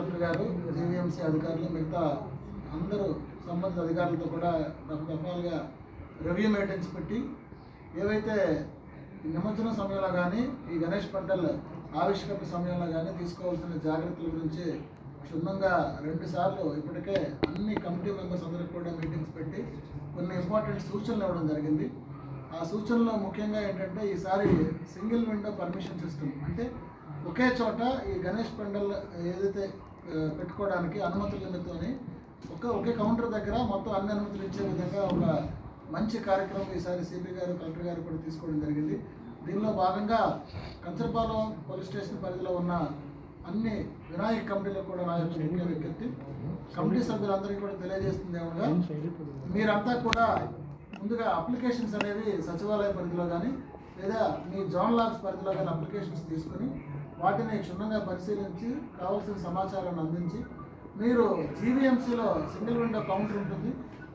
గారు జీవీఎంసీ అధికారులు మిగతా అందరూ సంబంధిత అధికారులతో కూడా రకరకాలుగా రివ్యూ మీటింగ్స్ పెట్టి ఏవైతే నిమజ్జనం సమయంలో కానీ ఈ గణేష్ పంటల ఆవిష్కరణ సమయంలో కానీ తీసుకోవాల్సిన జాగ్రత్తల గురించి క్షుణ్ణంగా రెండుసార్లు ఇప్పటికే అన్ని కమిటీ మెంబర్స్ అందరికి కూడా మీటింగ్స్ పెట్టి కొన్ని ఇంపార్టెంట్ సూచనలు ఇవ్వడం జరిగింది. ఆ సూచనలో ముఖ్యంగా ఏంటంటే ఈసారి సింగిల్ విండో పర్మిషన్ సిస్టమ్ అంటే ఒకే చోట ఈ గణేష్ పండల్ ఏదైతే పెట్టుకోవడానికి అనుమతుల నిమిత్తమని ఒక ఒకే కౌంటర్ దగ్గర మొత్తం అన్ని అనుమతులు ఇచ్చే విధంగా ఒక మంచి కార్యక్రమం ఈసారి సిపి గారు కలెక్టర్ గారు కూడా తీసుకోవడం జరిగింది. దీనిలో భాగంగా కంచరపాలెం పోలీస్ స్టేషన్ పరిధిలో ఉన్న అన్ని వినాయక కమిటీలకు కూడా నా యొక్క ముఖ్య విజ్ఞప్తి. కమిటీ సభ్యులందరికీ కూడా తెలియజేస్తుంది ఏమనగా మీరంతా కూడా ముందుగా అప్లికేషన్స్ అనేవి సచివాలయ పరిధిలో కానీ లేదా మీ జోన్ లాగ్స్ పరిధిలో కానీ అప్లికేషన్స్ తీసుకుని వాటిని క్షుణ్ణంగా పరిశీలించి కావాల్సిన సమాచారాన్ని అందించి మీరు జీవీఎంసీలో సింగిల్ విండో కౌంటర్ ఉంటుంది.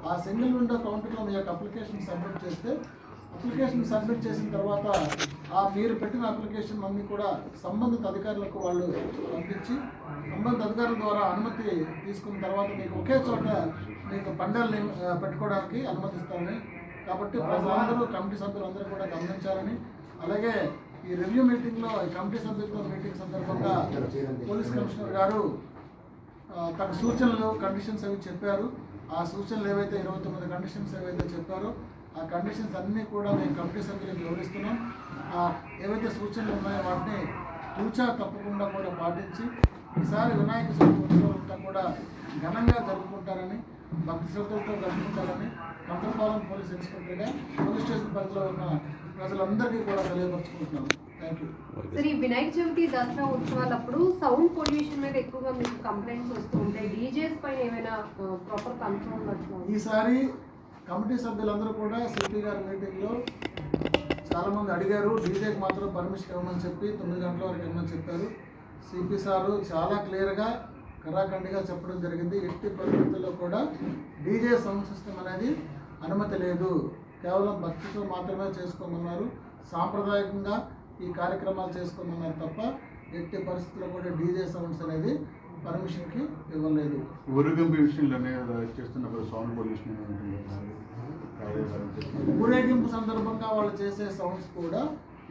ఆ సింగిల్ విండో కౌంటర్లో మీ యొక్క అప్లికేషన్ సబ్మిట్ చేస్తే అప్లికేషన్ సబ్మిట్ చేసిన తర్వాత ఆ మీరు పెట్టిన అప్లికేషన్ అన్ని కూడా సంబంధిత అధికారులకు వాళ్ళు పంపించి సంబంధిత అధికారుల ద్వారా అనుమతి తీసుకున్న తర్వాత మీకు ఒకే చోట మీకు పండాలని పెట్టుకోవడానికి అనుమతిస్తారని. కాబట్టి ప్రజలందరూ కమిటీ సభ్యులందరూ కూడా గమనించాలని. అలాగే ఈ రివ్యూ మీటింగ్లో ఈ కమిటీ సభ్యులతో మీటింగ్ సందర్భంగా పోలీస్ కమిషనర్ గారు తన సూచనలు కండిషన్స్ అవి చెప్పారు. ఆ సూచనలు ఏవైతే ఇరవై తొమ్మిది కండిషన్స్ ఏవైతే చెప్పారో ఆ కండిషన్స్ అన్నీ కూడా మేము కమిటీ సభ్యులకు వివరిస్తున్నాం. ఆ ఏవైతే సూచనలు ఉన్నాయో వాటిని తూచా తప్పకుండా కూడా పాటించి ఈసారి వినాయక చవితి ఉత్సవాలంతా కూడా ఘనంగా జరుపుకుంటారని భక్తి శ్రద్ధలతో జరుపుకుంటారని కంపలపాలెం పోలీస్ ఇన్స్పెక్టర్గా పోలీస్ స్టేషన్ పరిధిలో ఉన్న ప్రజలందరికీ కూడా తెలియపరుచుకుంటున్నాను. థ్యాంక్ యూ సరే ఈ వినాయక చవితి దసరా ఉత్సవాలప్పుడు సౌండ్ పొల్యూషన్ మీద ఎక్కువగా మీకు కంప్లైంట్స్ వస్తూ ఉంటాయి. డీజేస్ పైన ఏమైనా ప్రాపర్ కంట్రోల్ ఈసారి కమిటీ సభ్యులందరూ కూడా సిపి గారి మీటింగ్లో చాలామంది అడిగారు. డీజేకి మాత్రం పర్మిషన్ ఇవ్వమని చెప్పి తొమ్మిది గంటల వరకు ఇవ్వమని చెప్పారు. సిపి సారు చాలా క్లియర్గా కరాఖండిగా చెప్పడం జరిగింది. ఎట్టి పరిస్థితుల్లో కూడా డీజే సౌండ్ సిస్టమ్ అనేది అనుమతి లేదు. కేవలం భక్తితో మాత్రమే చేసుకోమన్నారు. సాంప్రదాయకంగా ఈ కార్యక్రమాలు చేసుకోమన్నారు తప్ప ఎట్టి పరిస్థితుల్లో కూడా డీజే సౌండ్స్ అనేది పర్మిషన్కి ఇవ్వలేదు. ఊరేగింపు విషయంలోనే చేస్తున్నప్పుడు సౌండ్ పొల్యూషన్ ఊరేగింపు సందర్భంగా వాళ్ళు చేసే సౌండ్స్ కూడా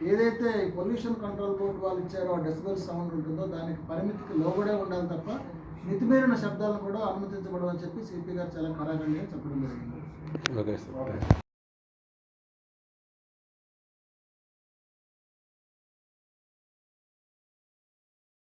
ఏదైతే పొల్యూషన్ కంట్రోల్ బోర్డు వాళ్ళు ఇచ్చారో ఆ డెసిబెల్ సౌండ్ ఉంటుందో దానికి పరిమితికి లోబడే ఉండాలి తప్ప మితిమీరిన శబ్దాలను కూడా అనుమతించబడమని చెప్పి సిపి గారు చాలా కరాఖండిగా చెప్పడం జరిగింది. Okay sir.